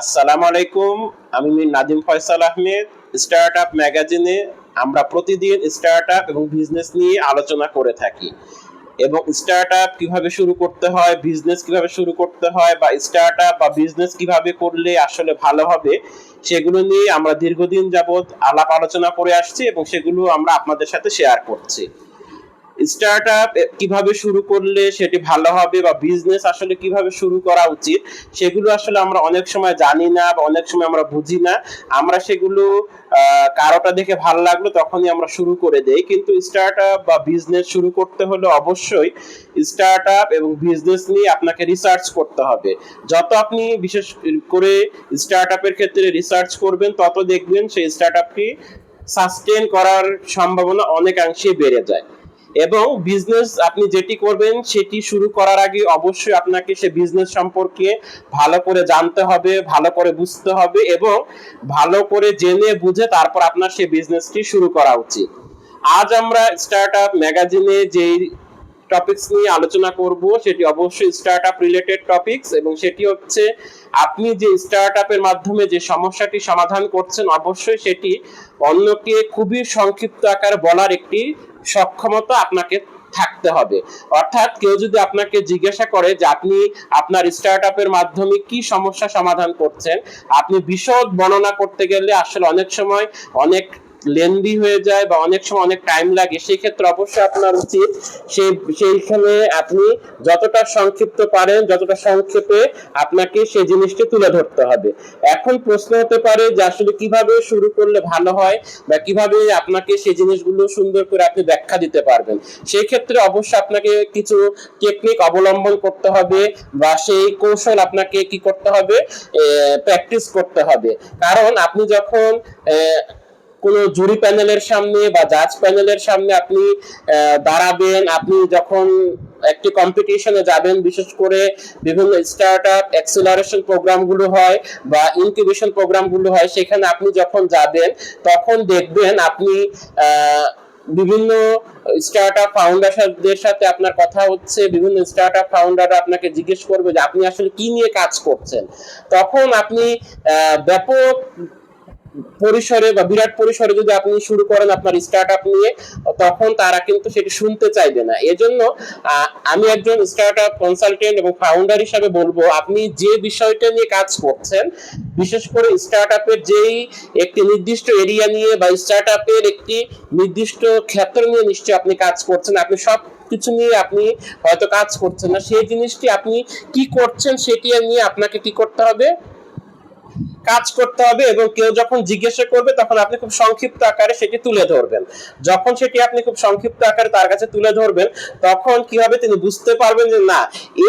আসসালামু আলাইকুম, আমি নাদিম ফয়সাল আহমেদ স্টার্ট আপ ম্যাগাজিনে আমরা প্রতিদিন স্টার্ট আপ এবং বিজনেস নিয়ে আলোচনা করে থাকি। এবং স্টার্ট আপ কীভাবে শুরু করতে হয়, বিজনেস কীভাবে শুরু করতে হয়, বা স্টার্ট আপ বা বিজনেস কীভাবে করলে আসলে ভালো হবে, সেগুলো নিয়ে আমরা দীর্ঘদিন যাবৎ আলাপ আলোচনা করে আসছি এবং সেগুলো আমরা আপনাদের সাথে শেয়ার করছি। স্টার্ট আপ কীভাবে শুরু করলে সেটি ভালো হবে বা বিজনেস আসলে কীভাবে শুরু করা উচিত, সেগুলো আসলে আমরা অনেক সময় জানি না বা অনেক সময় আমরা বুঝি না। আমরা সেগুলো কারোটা দেখে ভালো লাগল তখনই আমরা শুরু করে দেই। কিন্তু স্টার্ট আপ বা বিজনেস শুরু করতে হলে অবশ্যই স্টার্ট আপ এবং বিজনেস নিয়ে আপনাকে রিসার্চ করতে হবে। যত আপনি বিশেষ করে স্টার্ট আপের ক্ষেত্রে রিসার্চ করবেন, তত দেখবেন সেই স্টার্ট আপটি সাস্টেন করার সম্ভাবনা অনেকাংশে বেড়ে যায়। এবং বিজনেস আপনি যেটি করবেন, সেটি শুরু করার আগে অবশ্যই আপনাকে সে বিজনেস সম্পর্কে ভালো করে জানতে হবে, ভালো করে বুঝতে হবে এবং ভালো করে জেনে বুঝে তারপর আপনার সেই বিজনেসটি শুরু করা উচিত। আজ আমরা স্টার্ট আপ ম্যাগাজিনে যেই টপিকস নিয়ে আলোচনা করব, সেটি অবশ্যই স্টার্ট আপ রিলেটেড টপিকস এবং সেটি হচ্ছে আপনি যে স্টার্ট আপের মাধ্যমে যে সমস্যাটি সমাধান করছেন, অবশ্যই সেটি অন্যকে খুবই সংক্ষিপ্ত আকারে বলার একটি সক্ষমতা আপনাকে থাকতে হবে। অর্থাৎ কেউ যদি আপনাকে জিজ্ঞাসা করে যে আপনি আপনার স্টার্ট আপের মাধ্যমে কি সমস্যা সমাধান করছেন, আপনি বিশদ বর্ণনা করতে গেলে আসলে অনেক সময় অনেক লেন্দি হয়ে যায় বা অনেক সময় অনেক টাইম লাগে সেই ক্ষেত্রে অবশ্যই আপনার উচিত সেই, সেইখানে আপনি যতটা সংক্ষিপ্ত পারেন, যতটা সংক্ষেপে আপনাকে সেই জিনিসটি তুলে ধরতে হবে। এখন প্রশ্ন হতে পারে যে আসলে কীভাবে শুরু করলে ভালো হয় বা কীভাবে আপনাকে সেই জিনিসগুলো সুন্দর করে আপনি ব্যাখ্যা দিতে পারবেন। সেই ক্ষেত্রে অবশ্যই আপনাকে কিছু টেকনিক অবলম্বন করতে হবে বা সেই কৌশল আপনাকে কি করতে হবে? প্র্যাকটিস করতে হবে। কারণ আপনি যখন কোনো জুরি প্যানেলের সামনে বা জাজ প্যানেলের সামনে আপনি দাঁড়াবেন, আপনি যখন একটি কম্পিটিশনে যাবেন, বিশেষ করে বিভিন্ন স্টার্ট আপ অ্যাক্সিলারেশন প্রোগ্রামগুলো হয় বা ইনকিউবেশন প্রোগ্রামগুলো হয়, সেখানে আপনি যখন যাবেন, তখন দেখবেন আপনি বিভিন্ন স্টার্ট আপ ফাউন্ডারদের সাথে আপনার কথা হচ্ছে, বিভিন্ন স্টার্ট আপ ফাউন্ডার আপনাকে জিজ্ঞেস করবে যে আপনি আসলে কি নিয়ে কাজ করছেন? তখন আপনি ব্যাপক পরিসরে বা বিরাট পরিসরে যদি আপনি শুরু করেন আপনার স্টার্ট আপ নিয়ে, তখন তারা কিন্তু সেটি শুনতে চাইবে না। এজন্য আমি একজন স্টার্ট আপ কনসালটেন্ট এবং ফাউন্ডার হিসাবে বলব, আপনি যে বিষয়টা নিয়ে কাজ করছেন, বিশেষ করে স্টার্ট আপের যেই একটি নির্দিষ্ট এরিয়া নিয়ে বা স্টার্ট আপের একটি নির্দিষ্ট ক্ষেত্র নিয়ে নিশ্চয়ই আপনি কাজ করছেন, আপনি সব কিছু নিয়ে আপনি হয়তো কাজ করছেন না, সেই জিনিসটি আপনি কি করছেন সেটি নিয়ে আপনাকে কি করতে হবে? কাজ করতে হবে এবং কেউ যখন জিজ্ঞাসা করবে, তখন আপনি খুব সংক্ষিপ্ত আকারে সেটি তুলে ধরবেন। যখন সেটি আপনি খুব সংক্ষিপ্ত আকারে তার কাছে তুলে ধরবেন, তখন কি হবে তিনি বুঝতে পারবেন যে না,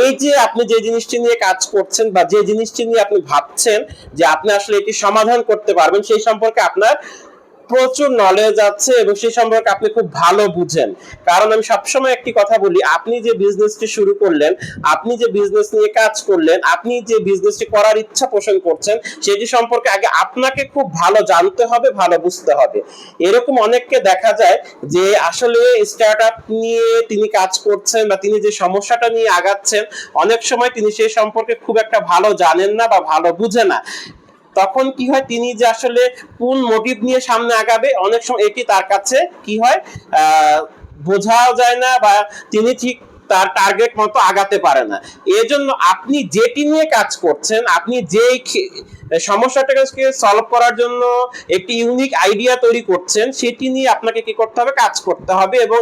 এই যে আপনি যে জিনিসটি নিয়ে কাজ করছেন বা যে জিনিসটি নিয়ে আপনি ভাবছেন যে আপনি আসলে এটি সমাধান করতে পারবেন, সেই সম্পর্কে আপনার প্রচুর নলেজ আছে এবং সেই সম্পর্কে আপনি খুব ভালো বুঝেন। কারণ আমি সবসময় একটি কথা বলি, আপনি যে বিজনেসটি শুরু করলেন, আপনি যে বিজনেস নিয়ে কাজ করলেন, আপনি যে বিজনেসটি করার ইচ্ছা পোষণ করছেন, সেটি সম্পর্কে আগে আপনাকে খুব ভালো জানতে হবে, ভালো বুঝতে হবে। এরকম অনেককে দেখা যায় যে আসলে স্টার্ট আপ নিয়ে তিনি কাজ করছেন বা তিনি যে সমস্যাটা নিয়ে আগাচ্ছেন, অনেক সময় তিনি সেই সম্পর্কে খুব একটা ভালো জানেন না বা ভালো বুঝে না। তখন কি হয়? তিনি যে আসলে কোন মোটিভ নিয়ে সামনে আগাবে, অনেক সময় এটি তার কাছে কি হয়? বোঝাও যায় না বা তিনি ঠিক তার টার্গেট মতো আগাতে পারে না। এজন্য আপনি যেটি নিয়ে কাজ করছেন, আপনি যেই সমস্যাটাকে সলভ করার জন্য একটি ইউনিক আইডিয়া তৈরি করছেন, সেটি নিয়ে আপনাকে কি করতে হবে? কাজ করতে হবে এবং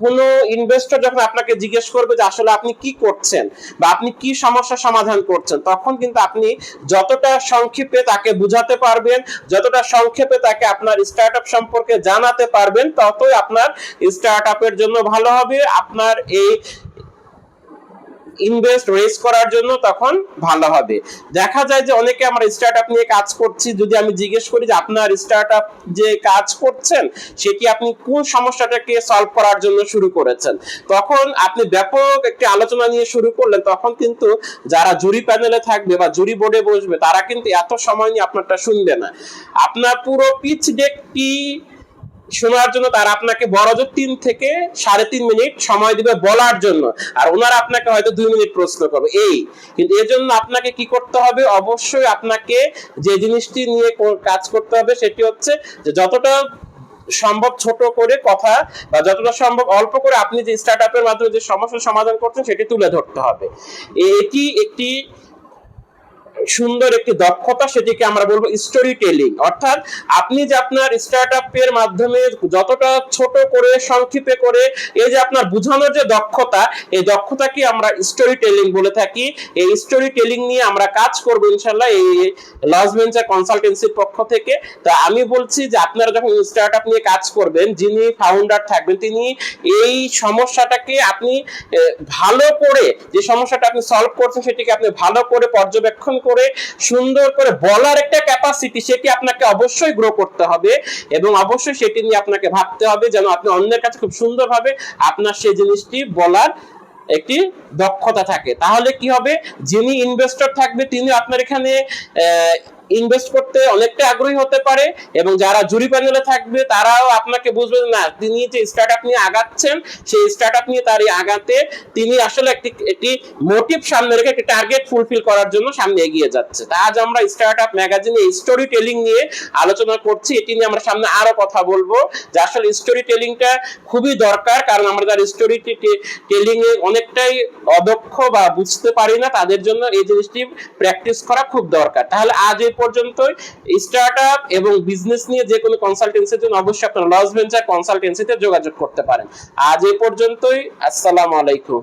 কোনো ইনভেস্টর যখন আপনাকে জিজ্ঞেস করবে যে আসলে আপনি কি করছেন বা আপনি কি সমস্যা সমাধান করছেন, তখন কিন্তু আপনি যতটা সংক্ষেপে তাকে বুঝাতে পারবেন, যতটা সংক্ষেপে তাকে আপনার স্টার্ট আপ সম্পর্কে জানাতে পারবেন, ততই আপনার স্টার্ট আপের জন্য ভালো হবে। আপনার এই ইনভেস্ট রেজ করার জন্য তখন ভালো হবে। দেখা যায় যে অনেকে আমার স্টার্ট আপ নিয়ে কাজ করছি, যদি আমি জিজ্ঞেস করি যে আপনার স্টার্ট আপ যে কাজ করছেন সেটি আপনি কোন সমস্যাটাকে সলভ করার জন্য শুরু করেছেন? তখন আপনি ব্যাপক একটি আলোচনা নিয়ে শুরু করলেন, তখন কিন্তু যারা জুরি প্যানেলে থাকবে বা জুরি বোর্ডে বসবে, তারা কিন্তু এত সময় নিয়ে আপনারটা শুনবে না। আপনার পুরো পিচ ডেকটি শোনার জন্য তারা আপনাকে বড় জোর তিন থেকে সাড়ে তিন মিনিট সময় দিবে বলার জন্য। আর ওনারা আপনাকে হয়তো দুই মিনিট প্রশ্ন করবে। এই, কিন্তু এর জন্য আপনাকে কি করতে হবে? অবশ্যই আপনাকে যে জিনিসটি নিয়ে কাজ করতে হবে সেটি হচ্ছে যে যতটা সম্ভব ছোট করে কথা বা যতটা সম্ভব অল্প করে আপনি যে স্টার্ট আপের মাধ্যমে যে সমস্যার সমাধান করছেন সেটি তুলে ধরতে হবে। এটি একটি সুন্দর একটি দক্ষতা সেটিকে আমরা বলব স্টোরি টেলিং অর্থাৎ আপনি যে আপনার স্টার্ট আপের মাধ্যমে যতটা ছোট করে, সংক্ষেপে করে, এই যে আপনার বোঝানোর যে দক্ষতা, এই দক্ষতাকে আমরা স্টোরি টেলিং বলে থাকি। এই স্টোরি টেলিং নিয়ে আমরা কাজ করব ইনশাল্লাহ এই লস ভেঞ্চার কনসালটেন্সির পক্ষ থেকে। তা আমি বলছি যে আপনারা যখন স্টার্ট আপ নিয়ে কাজ করবেন, যিনি ফাউন্ডার থাকবেন, তিনি এই সমস্যাটাকে আপনি ভালো করে যে সমস্যাটা আপনি সলভ করছেন, সেটিকে আপনি ভালো করে পর্যবেক্ষণ করে সুন্দর করে বলার একটা ক্যাপাসিটি সেটি আপনাকে অবশ্যই গ্রো করতে হবে এবং অবশ্যই সেটি নিয়ে আপনাকে ভাবতে হবে যেন আপনি অন্যের কাছে খুব সুন্দরভাবে আপনার সেই জিনিসটি বলার একটি দক্ষতা থাকে। তাহলে কি হবে? যিনি ইনভেস্টর থাকবে, তিনি আপনার এখানে ইনভেস্ট করতে অনেকটা আগ্রহী হতে পারে এবং যারা জুরি প্যানেলে থাকবে তারাও আপনাকে বুঝবেন না, তিনি যে স্টার্ট আপ নিয়ে আগাচ্ছেন, সেই স্টার্ট আপ নিয়ে তার এই আগাতে তিনি আসলে একটি একটি মোটিভ সামনে রেখে একটি টার্গেট ফুলফিল করার জন্য সামনে এগিয়ে যাচ্ছে। তা আজ আমরা স্টার্ট আপ ম্যাগাজিনে স্টোরি টেলিং নিয়ে আলোচনা করছি। এটি নিয়ে আমরা সামনে আরও কথা বলব। যে আসলে স্টোরি টেলিংটা খুবই দরকার, কারণ আমরা যারা স্টোরি টেলিং এ অনেকটাই অদক্ষ বা বুঝতে পারি না, তাদের জন্য এই জিনিসটি প্র্যাকটিস করা খুব দরকার। তাহলে আজ এই পর্যন্তই। স্টার্ট আপ এবং বিজনেস নিয়ে যে কোনো কনসালটেন্সির জন্য অবশ্যই আপনারা লস ভেঞ্চার কনসালটেন্সিতে যোগাযোগ করতে পারেন। আজ এ পর্যন্তই। আসসালামু আলাইকুম।